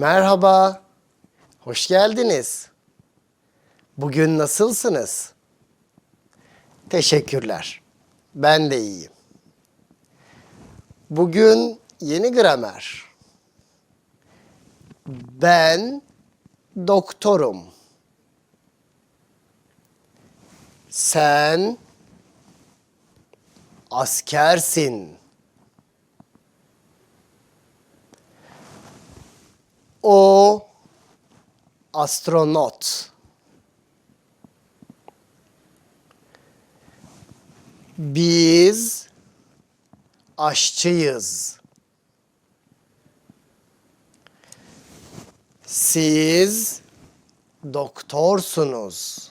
Merhaba. Hoş geldiniz. Bugün nasılsınız? Teşekkürler. Ben de iyiyim. Bugün yeni gramer. Ben doktorum. Sen askersin. O astronot. Biz aşçıyız. Siz doktorsunuz.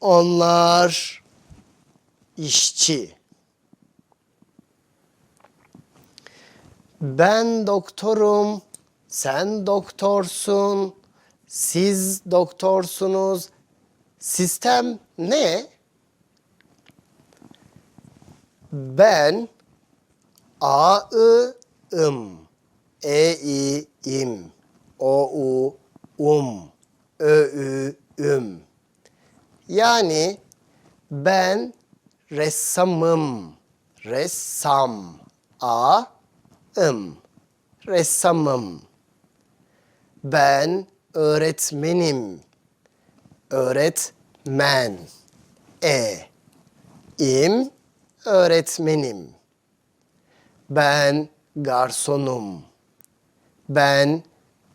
Onlar işçi. Ben doktorum, sen doktorsun, siz doktorsunuz. Sistem ne? Ben A I ım E I im O U um Ö Ü üm yani ben ressamım. Ressam. A ım. Ressamım. Ben öğretmenim. Öğretmen. E. İm öğretmenim. Ben garsonum. Ben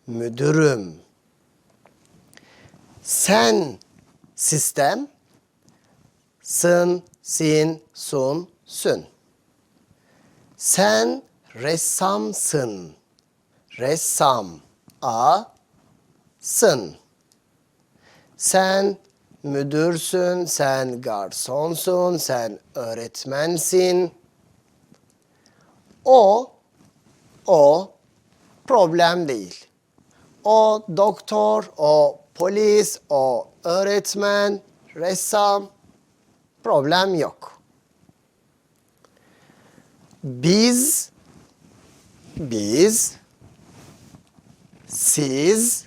müdürüm. Sen sistem sın, sin, sun, sün. Sen ressamsın. Ressam. A. Sın. Sen müdürsün, sen garsonsun, sen öğretmensin. O, o problem değil. O doktor, o polis, o öğretmen, ressam problem yok. Biz biz siz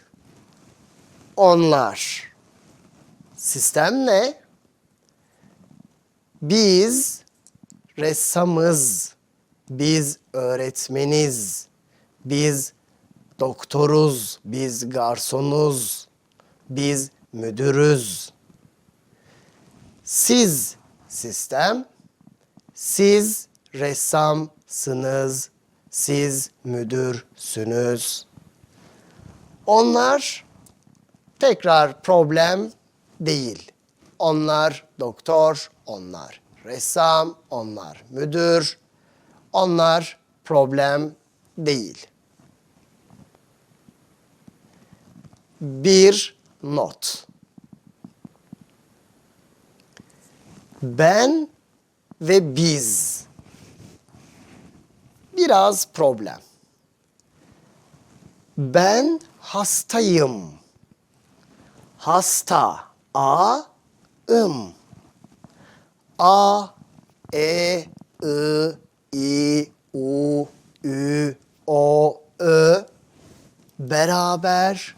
onlar. Sistem ne? Biz ressamız. Biz öğretmeniz. Biz doktoruz. Biz garsonuz. Biz müdürüz. Siz sistem, siz ressamsınız, siz müdürsünüz. Onlar tekrar problem değil. Onlar doktor, onlar ressam, onlar müdür. Onlar problem değil. Bir not. Ben ve biz. Biraz problem. Ben hastayım. Hasta. A, ım. A, E, I, I, U, Ü, O, Ö. Beraber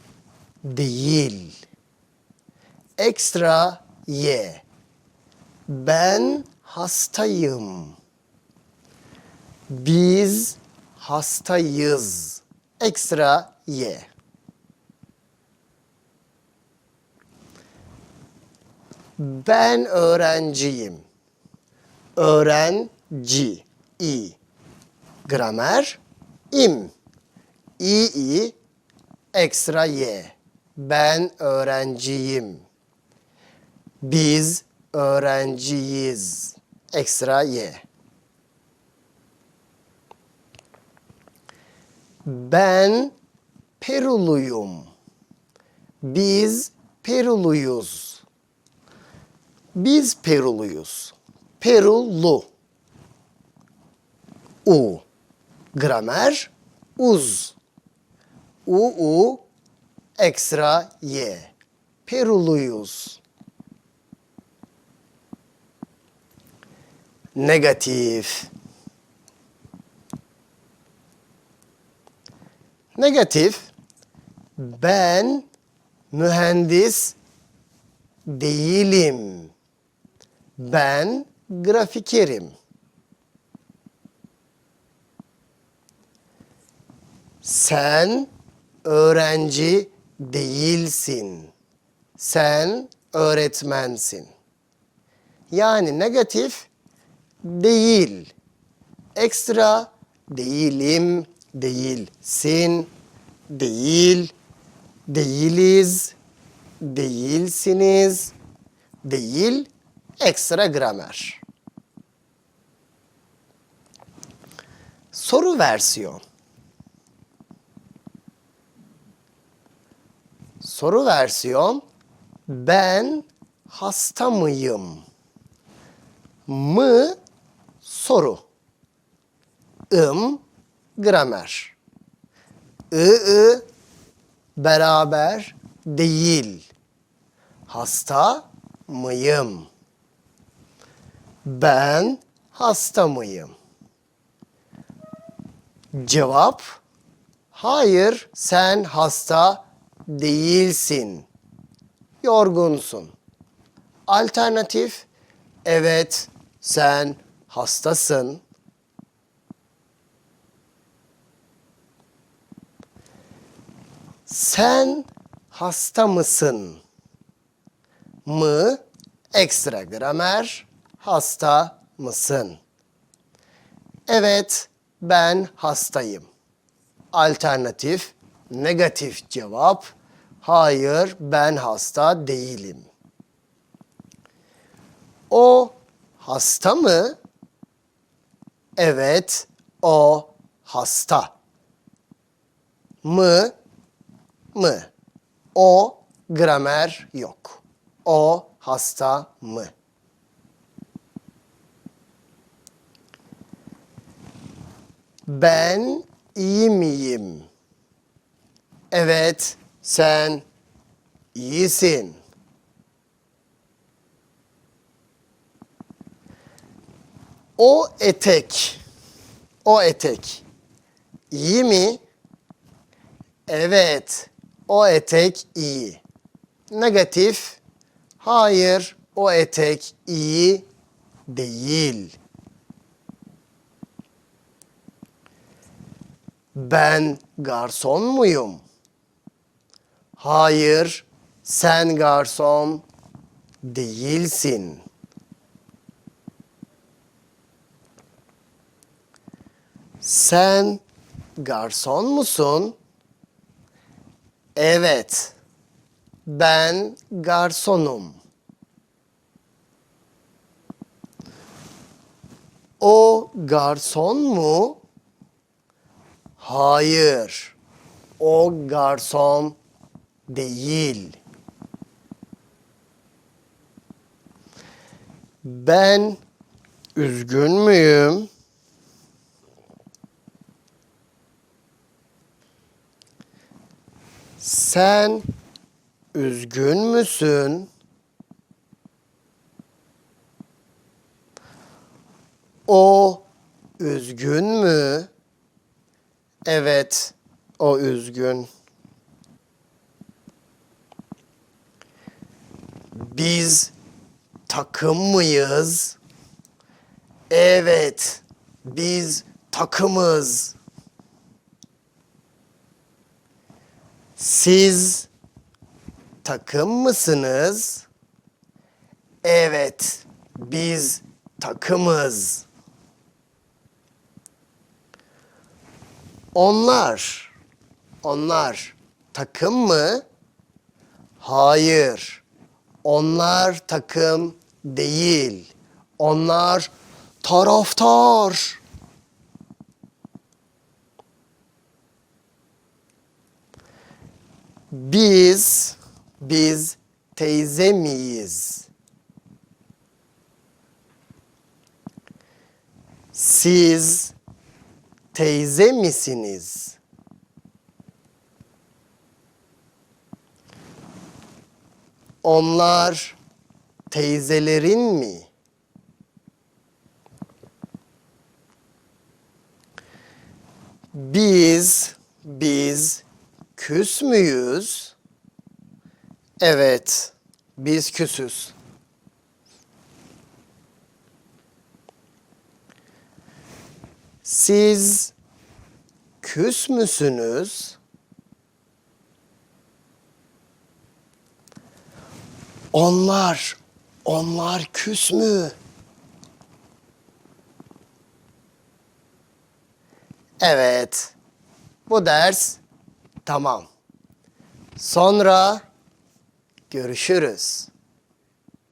değil. Ekstra Y. Ben hastayım. Biz hastayız. Ekstra Y. Ben öğrenciyim. Öğrenci. İ. Gramer. im. İ, i. Ekstra Y. Ben öğrenciyim. Biz öğrenciyiz. Ekstra Y. Ben Peruluyum. Biz Peruluyuz. Biz Peruluyuz. Perulu. U. Gramer uz. U u ekstra y. Peruluyuz. Negatif. Negatif. Ben mühendis değilim. Ben grafikerim. Sen öğrenci değilsin. Sen öğretmensin. Yani negatif değil. Ekstra değilim, değilsin, değil, değiliz, değilsiniz, değil, ekstra gramer. Soru versiyon. Soru versiyon ben hasta mıyım? Mı soru. ım gramer. I beraber değil. Hasta mıyım? Ben hasta mıyım? Cevap Hayır, sen hasta değilsin. Yorgunsun. Alternatif Evet, sen hastasın. Sen hasta mısın? Mı ekstra gramer hasta mısın? Evet, ben hastayım. Alternatif negatif cevap hayır ben hasta değilim. O hasta mı? Evet, o hasta. Mı? Mı? O gramer yok. O hasta mı? Ben iyi miyim? Evet, sen iyisin. O etek, o etek iyi mi? Evet, o etek iyi. Negatif, hayır, o etek iyi değil. Ben garson muyum? Hayır, sen garson değilsin. Sen garson musun? Evet. Ben garsonum. O garson mu? Hayır. O garson değil. Ben üzgün müyüm? Sen üzgün müsün? O üzgün mü? Evet, o üzgün. Biz takım mıyız? Evet, biz takımız. Siz takım mısınız? Evet, biz takımız. Onlar, onlar takım mı? Hayır, onlar takım değil. Onlar taraftar. Biz, biz teyze miyiz? Siz teyze misiniz? Onlar teyzelerin mi? Biz Biz küs müyüz? Evet, biz küsüz. Siz küs müsünüz? Onlar, onlar küs mü? Evet. Bu ders tamam. Sonra görüşürüz.